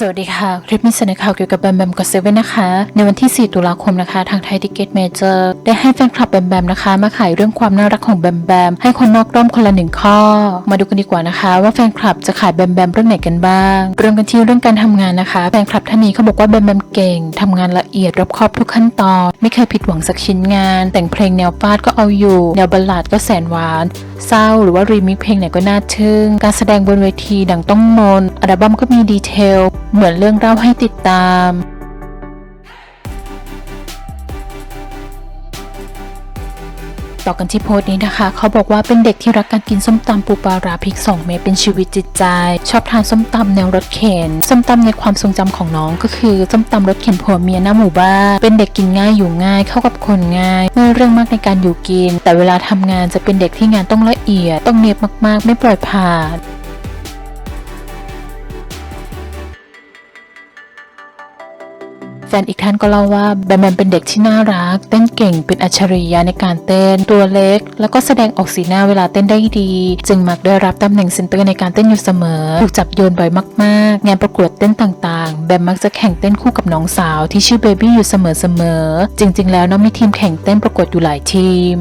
สวัสดีค่ะ คลิปนี้เสนอข่าวเกี่ยวกับแบมแบมกับเซเว่นนะคะ ในวันที่ 4 ตุลาคมนะคะ ทางไทยทิเก็ตเมเจอร์ได้ให้แฟนคลับแบมแบมนะคะ มาขายเรื่องความน่ารักของแบมแบมให้คนนอกร่มคนละหนึ่งข้อ มาดูกันดีกว่านะคะ ว่าแฟนคลับจะขายแบมแบมเรื่องไหนกันบ้าง เริ่มกันที่เรื่องการทำงานนะคะ แฟนคลับท่านนี้เขาบอกว่าแบมแบมเก่งทำงานละ เอียดรอบคอบทุกขั้นตอน ไม่เคยผิดหวังสักชิ้นงาน แต่งเพลงแนวฟาดก็เอาอยู่ แนวบัลลาดก็แสนหวาน เศร้าหรือว่ารีมิกเพลงไหนก็น่าทึ่ง การแสดงบนเวทีดังต้องมน อัลบั้มก็มีดีเทล เหมือนเรื่องเล่าให้ติดตาม ต่อกันที่โพสต์นี้นะคะ เขาบอกว่าเป็นเด็กที่รักการกินส้มตำปูปลาราพริก 2 เม็ดเป็นชีวิตจิตใจ ชอบทานส้มตำแนวรถเข็น ส้มตำในความทรงจำของน้องก็คือส้มตำรถเข็นผัวเมียหน้าหมู่บ้านเป็นเด็กกินง่ายอยู่ง่าย เข้ากับคนง่าย ไม่เรื่องมากในการอยู่กิน แต่เวลาทำงานจะเป็นเด็กที่งานต้องละเอียด ต้องเนียบมากๆ ไม่ปล่อยผ่าน แฟนอีกท่านก็เล่าว่าแบมแบมเป็นเด็กที่น่ารัก เต้นเก่งเป็นอัจฉริยะในการเต้น ตัวเล็ก แล้วก็แสดงออกสีหน้าเวลาเต้นได้ดี จึงมักได้รับตำแหน่งเซนเตอร์ในการเต้นอยู่เสมอ ถูกจับโยนบ่อยมากๆ งานประกวดเต้นต่างๆ แบมมักจะแข่งเต้นคู่กับน้องสาวที่ชื่อเบบี้อยู่เสมอๆจริง ๆ แล้วน้องมีทีมแข่งเต้นประกวดอยู่หลายทีม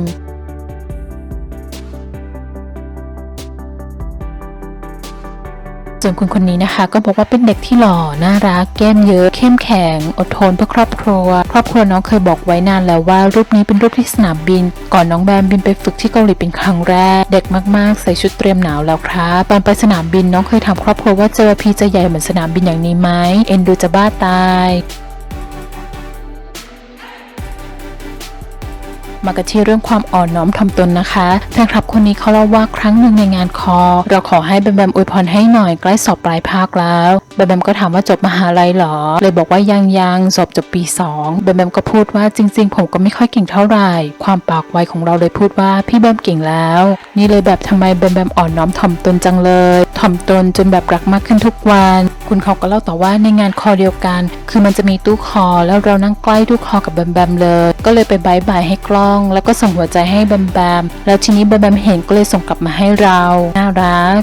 ส่วนคุณคนนี้นะคะ ก็บอกว่าเป็นเด็กที่หล่อน่ารักแก้มเยอะเข้มแข็ง อดทนเพื่อครอบครัว ครอบครัวน้องเคยบอกไว้นานแล้วว่ารูปนี้เป็นรูปที่สนามบิน ก่อนน้องแบมบินไปฝึกที่เกาหลีเป็นครั้งแรก เด็กมากๆ ใส่ชุดเตรียมหนาวแล้วครับตอนไปสนามบินน้องเคยถามครอบครัวว่าเจอพีจะใหญ่เหมือนสนามบินอย่างนี้ไหมเอ็นดูจะบ้าตาย มากันที่เรื่องความอ่อนน้อมถ่อมตนนะคะแฟนคลับคนนี้เขาเล่าว่าครั้งหนึ่งในงานคอ เราขอให้แบมแบมอวยพรให้หน่อยใกล้สอบปลายภาคแล้วแบมแบมก็ถามว่าจบมหาลัยเหรอ เลยบอกว่ายังยังสอบจบปี2แบมแบมก็พูดว่าจริง ๆ ผมก็ไม่ค่อยเก่งเท่าไหร่ ความปากไวของเราเลยพูดว่าพี่แบมเก่งแล้ว นี่เลยแบบทำไมแบมแบมอ่อนน้อมถ่อมตนจังเลย ถ่อมตนจนแบบรักมากขึ้นทุกวัน คุณเขาก็เล่าต่อว่าในงานคอเดียวกัน คือมันจะมีตู้คอ แล้วเรานั่งใกล้ตู้คอกับแบมแบมเลย ก็เลยไปบายบายให้กล้อง แล้วก็ส่งหัวใจให้แบมแบมแล้วทีนี้แบมแบมเห็นก็เลยส่งกลับมาให้เรา น่ารัก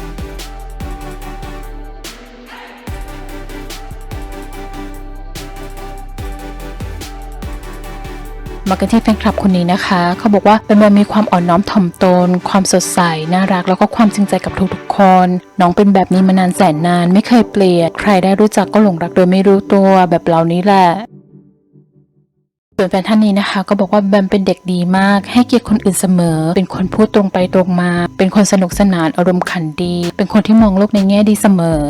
มากันที่แฟนคลับคนนี้นะคะ เขาบอกว่าเป็นแบมมีความอ่อนน้อมถ่อมตน ความสดใส น่ารัก แล้วก็ความจริงใจกับทุกๆคน น้องเป็นแบบนี้มานานแสนนาน ไม่เคยเปลี่ยน ใครได้รู้จักก็หลงรักโดยไม่รู้ตัวแบบเรานี้แหละส่วนแฟนท่านนี้นะคะ ก็บอกว่าแบมเป็นเด็กดีมาก ให้เกียรติคนอื่นเสมอ เป็นคนพูดตรงไปตรงมา เป็นคนสนุกสนานอารมณ์ขันดี เป็นคนที่มองโลกในแง่ดีเสมอ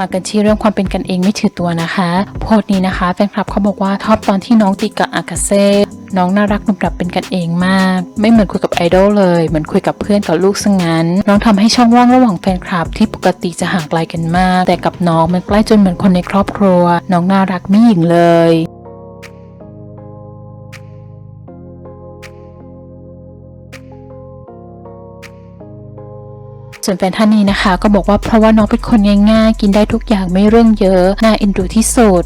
มากันที่เรื่องความเป็นกันเองไม่ถือตัวนะคะ โพสต์นี้นะคะแฟนคลับเขาบอกว่าชอบตอนที่น้องติกับอากาเซ่น้องน่ารักนุ่มดับเป็นกันเองมาก ไม่เหมือนคุยกับไอดอลเลยเหมือนคุยกับเพื่อนกับลูกซะงงั้น น้องทำให้ช่องว่างระหว่างแฟนคลับที่ปกติจะห่างไกลกันมาก แต่กับน้องมันใกล้จนเหมือนคนในครอบครัว น้องน่ารักไม่หยิงเลย ส่วนแฟนท่านนี้นะคะ ก็บอกว่าเพราะว่าน้องเป็นคนง่ายๆ กินได้ทุกอย่างไม่เรื่องเยอะ น่าเอ็นดูที่สุด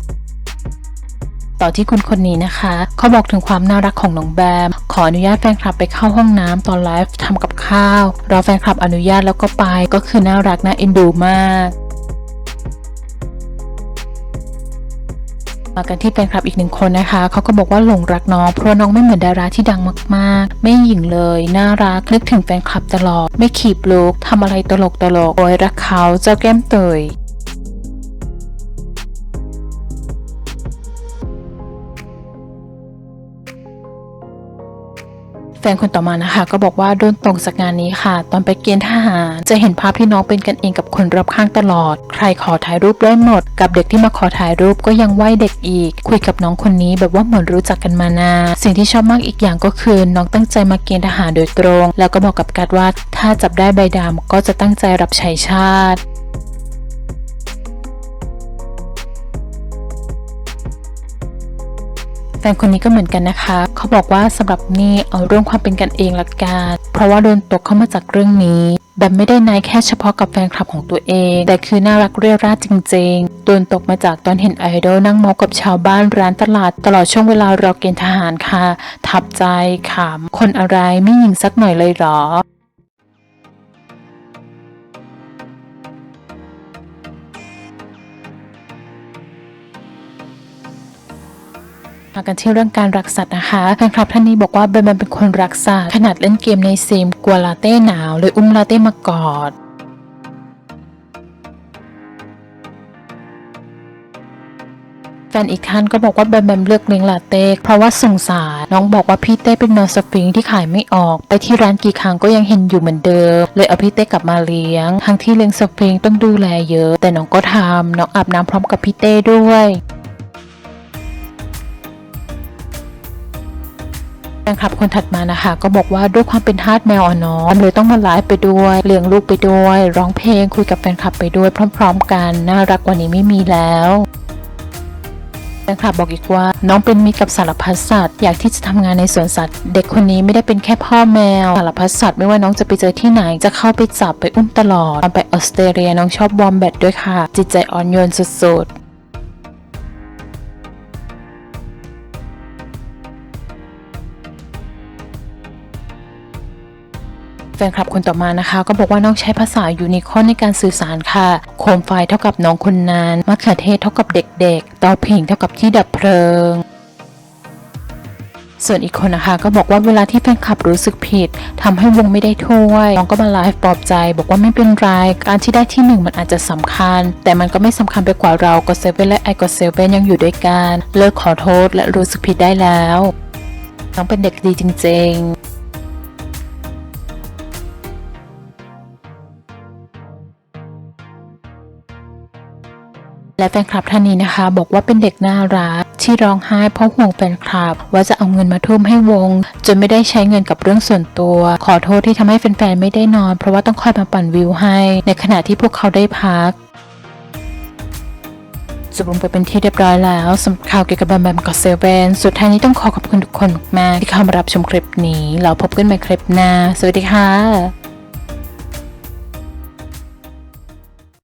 ต่อที่คุณคนนี้นะคะ เขาบอกถึงความน่ารักของน้องแบม ขออนุญาตแฟนคลับไปเข้าห้องน้ำตอนไลฟ์ทำกับข้าว รอแฟนคลับอนุญาตแล้วก็ไป ก็คือน่ารักน่าเอ็นดูมาก มากันที่แฟนคลับอีกหนึ่งคนนะคะ เขาก็บอกว่าหลงรักน้อง เพราะน้องไม่เหมือนดาราที่ดังมากๆ ไม่หยิ่งเลย น่ารัก นึกถึงแฟนคลับตลอด ไม่ขีบลุกทำอะไรตลกตลกโอยรักเขาเจ้าแก้มเตย แฟนคนต่อมานะคะ ก็บอกว่าโดนตกจากงานนี้ค่ะ ตอนไปเกณฑ์ทหาร จะเห็นภาพที่น้องเป็นกันเองกับคนรอบข้างตลอด ใครขอถ่ายรูปได้หมด กับเด็กที่มาขอถ่ายรูปก็ยังไหวเด็กอีก คุยกับน้องคนนี้แบบว่าเหมือนรู้จักกันมานานสิ่งที่ชอบมากอีกอย่างก็คือ น้องตั้งใจมาเกณฑ์ทหารโดยตรง แล้วก็บอกกับกัดว่าถ้าจับได้ใบดำก็จะตั้งใจรับใช้ชาติ แฟนคนนี้ก็เหมือนกันนะคะ เขาบอกว่าสำหรับนี่เอาเรื่องความเป็นกันเองละกันเพราะว่าโดนตกเข้ามาจากเรื่องนี้แบบไม่ได้นายแค่เฉพาะกับแฟนคลับของตัวเอง แต่คือน่ารักเรียราจริงๆ โดนตกมาจากตอนเห็นไอดอลนั่งมากับชาวบ้านร้านตลาด ตลอดช่วงเวลารอเกณฑ์ทหารค่ะ ทับใจขำคนอะไรไม่ยิงสักหน่อยเลยเหรอ มากันที่เรื่องการรักสัตว์นะคะแฟนคลับท่านนี้บอกว่าแบมแบมเป็นคนรักสัตว์ขนาดเล่นเกมในซิมกลัวลาเต้หนาวเลยอุ้มลาเต้มากอดแฟนอีกท่านก็บอกว่าแบมแบมเลือกเลี้ยงลาเต้เพราะว่าสงสารน้องบอกว่าพี่เต้เป็นแมวสฟิงค์ที่ขายไม่ออก ไปที่ร้านกี่ครั้งก็ยังเห็นอยู่เหมือนเดิม เลยเอาพี่เต้กลับมาเลี้ยง ทั้งที่เลี้ยงสฟิงค์ต้องดูแลเยอะ แต่น้องก็ทำน้องอาบน้ำพร้อมกับพี่เต้ด้วย แฟนคลับคนถัดมานะคะ ก็บอกว่าด้วยความเป็นทาสแมวอะเน้องเลยต้องมาไลฟ์ไปด้วยเลี้ยงลูกไปด้วย ร้องเพลงคุยกับแฟนคลับไปด้วยพร้อม ๆ กัน น่ารักกว่านี้ไม่มีแล้วแฟนคลับบอกอีกว่า น้องเป็นมิตรกับสารพัดสัตว์อยากที่จะทำงานในสวนสัตว์ เด็กคนนี้ไม่ได้เป็นแค่พ่อแมวสารพัดสัตว์ไม่ว่าน้องจะไปเจอที่ไหนจะเข้าไปจับไปอุ้มตลอดตอนไปออสเตรเลียน้องชอบวอมแบทด้วยค่ะ จิตใจอ่อนโยนสุดๆ ฟนคลับคนต่อมานะคะ ก็บอกว่าน้องใช้ภาษายูนิคอนในการสื่อสารค่ะ โคมไฟเท่ากับน้องคนนั้นมะเขือเทศเท่ากับเด็กๆเตาผิงเท่ากับที่ดับเพลิงส่วนอีกคนนะคะก็บอกว่าเวลาที่แฟนคลับรู้สึกผิดทำให้วงไม่ได้ถ้วยน้องก็มาไลฟ์ปลอบใจ บอกว่าไม่เป็นไร การที่ได้ที่หนึ่งมันอาจจะสำคัญ แต่มันก็ไม่สำคัญไปกว่าเราก็เซเว่นและไอก็เซเว่นยังอยู่ด้วยกัน เลิกขอโทษและรู้สึกผิดได้แล้ว น้องเป็นเด็กดีจริง ๆ และแฟนคลับท่านนี้นะคะ บอกว่าเป็นเด็กน่ารักที่ร้องไห้เพราะห่วงแฟนคลับ ว่าจะเอาเงินมาทุ่มให้วง จนไม่ได้ใช้เงินกับเรื่องส่วนตัว ขอโทษที่ทำให้แฟนๆไม่ได้นอน เพราะว่าต้องคอยมาปั่นวิวให้ ในขณะที่พวกเขาได้พักจบลงไปเป็นที่เรียบร้อยแล้วสำหรับข่าวเกี่ยวกับแบมแบมกับเซเว่นสุดท้ายนี้ต้องขอขอบคุณทุกคนมากที่เข้ามารับชมคลิปนี้ เราพบกันใหม่คลิปหน้า สวัสดีค่ะ